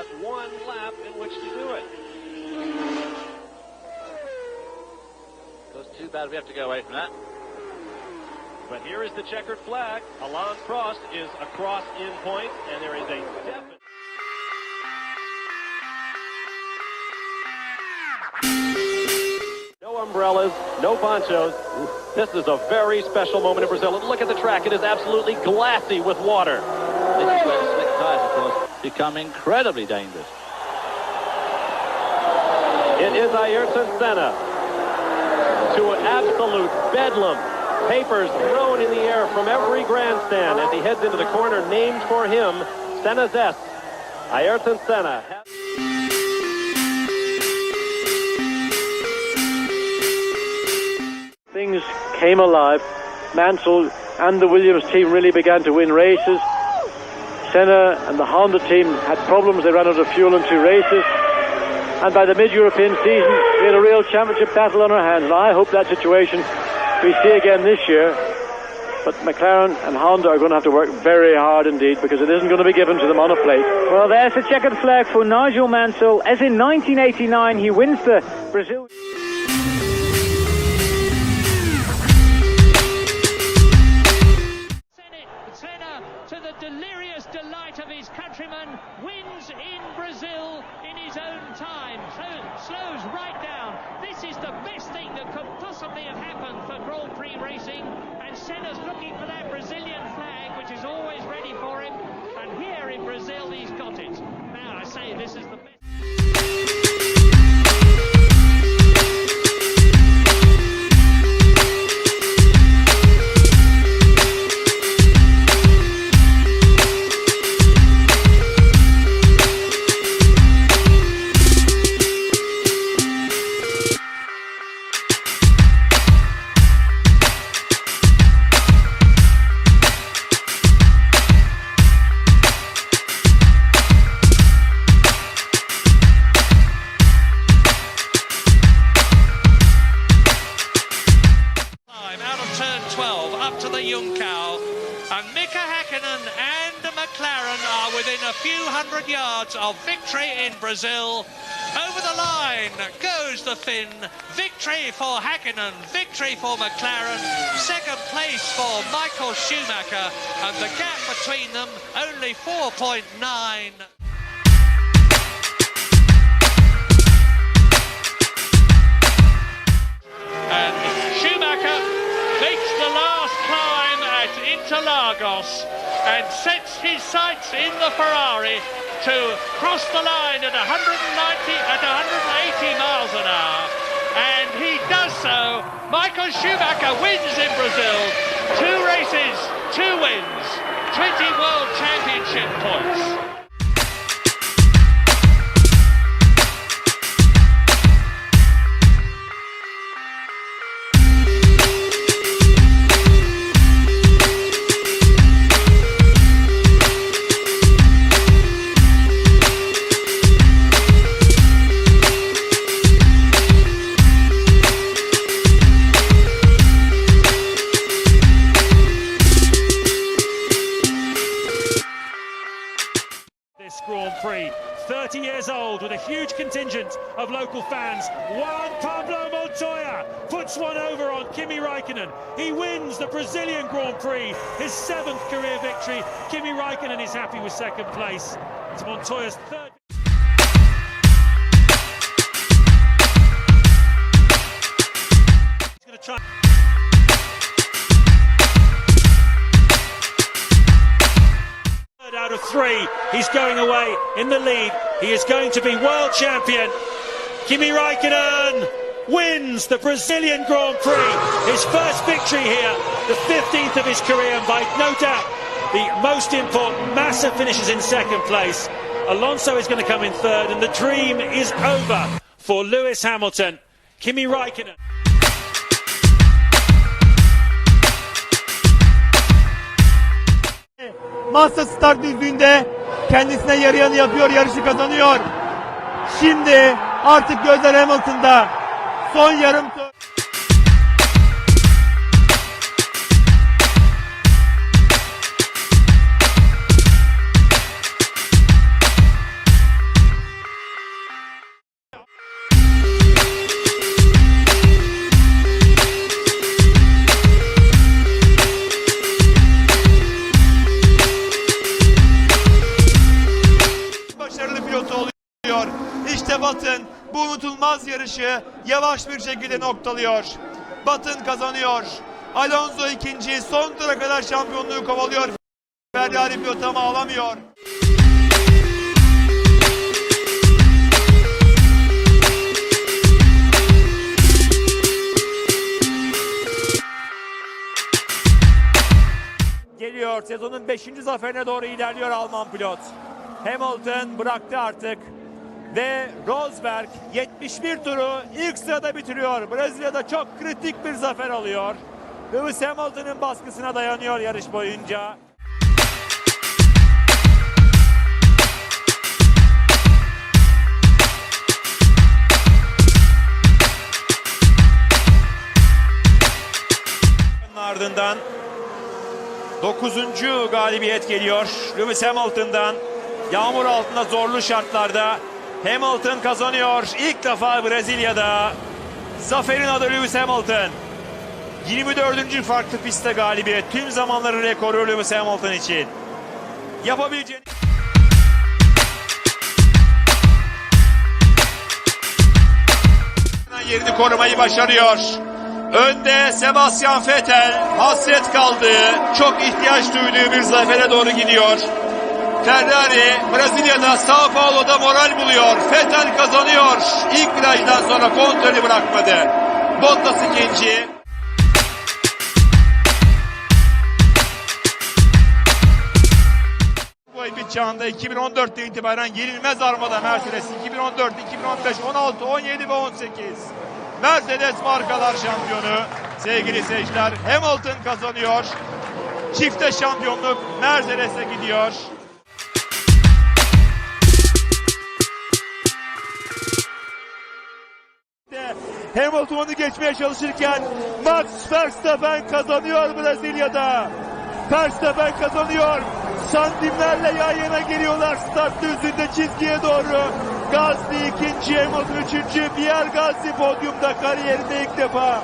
got one lap in which to do it. Goes too bad we have to go away from that. But here is the checkered flag. Alain Prost is across in point, and there is a definite. No umbrellas, no ponchos. This is a very special moment in Brazil. And look at the track. It is absolutely glassy with water. This is slick tyres, of course, become incredibly dangerous. It is Ayrton Senna to an absolute bedlam. Papers thrown in the air from every grandstand as he heads into the corner named for him, Senna's S. Ayrton Senna. Things came alive. Mansell and the Williams team really began to win races. Senna and the Honda team had problems. They ran out of fuel in two races. And by the mid-European season, we had a real championship battle on our hands. And I hope that situation we see again this year. But McLaren and Honda are going to have to work very hard indeed because it isn't going to be given to them on a plate. Well, there's a checkered flag for Nigel Mansell. As in 1989, he wins the Brazil. Possibly have happened for Grand Prix racing. And Senna's looking for that Brazilian flag, which is always ready for him. And here in Brazil, he's got it. Now, I say this is the And Mika Hakkinen and McLaren are within a few hundred yards of victory in Brazil. Over the line goes the Finn. Victory for Hakkinen, victory for McLaren, second place for Michael Schumacher, and the gap between them only 4.9. sets his sights in the Ferrari to cross the line at 190 at 180 miles an hour. And he does so. Michael Schumacher wins in Brazil. Two races, two wins, 20 World Championship points. 30 years old with a huge contingent of local fans. Juan Pablo Montoya puts one over on Kimi Raikkonen. He wins the Brazilian Grand Prix, his seventh career victory. Kimi Raikkonen is happy with second place. It's Montoya's third. He's going to try. Third out of three. He's going away in the lead. He is going to be world champion. Kimi Raikkonen wins the Brazilian Grand Prix. His first victory here, the 15th of his career, and by no doubt the most important. Massa finishes in second place. Alonso is going to come in third, and the dream is over for Lewis Hamilton. Kimi Raikkonen. Massa start düzlüğünde kendisine yarayanı yapıyor, yarışı kazanıyor. Şimdi artık gözler Hamilton'da. Son yarım tur. Yarışı yavaş bir şekilde noktalıyor. Batın kazanıyor. Alonso ikinci son tura kadar şampiyonluğu kovalıyor. Ferrari pilot ama alamıyor. Geliyor sezonun 5. zaferine doğru ilerliyor Alman pilot. Hamilton bıraktı artık. Ve Rosberg 71 turu ilk sırada bitiriyor. Brezilya'da çok kritik bir zafer alıyor. Lewis Hamilton'ın baskısına dayanıyor yarış boyunca. ardından 9. galibiyet geliyor Lewis Hamilton'dan. Yağmur altında zorlu şartlarda Hamilton kazanıyor. İlk defa Brezilya'da zaferin adı Lewis Hamilton. 24. farklı pistte galibiyet. Tüm zamanların rekoru Lewis Hamilton için. Yapabileceğini... yerini korumayı başarıyor. Önde Sebastian Vettel hasret kaldığı, çok ihtiyaç duyduğu bir zafere doğru gidiyor. Ferrari Brezilya'da Sao Paulo'da moral buluyor. Vettel kazanıyor. İlk virajdan sonra kontrolü bırakmadı. Bottas ikinci. Bu bir çağında 2014'te itibaren yenilmez armada Mercedes 2014, 2015, 16, 17 ve 18. Mercedes markalar şampiyonu. Sevgili seyirciler Hamilton kazanıyor. Çifte şampiyonluk Mercedes'e gidiyor. Hamilton onu geçmeye çalışırken Max Verstappen kazanıyor Brezilya'da. Verstappen kazanıyor. Santimlerle yan yana geliyorlar start düzlüğünde çizgiye doğru. Gasly ikinci, Hamilton üçüncü. Pierre Gasly podyumda kariyerinde ilk defa.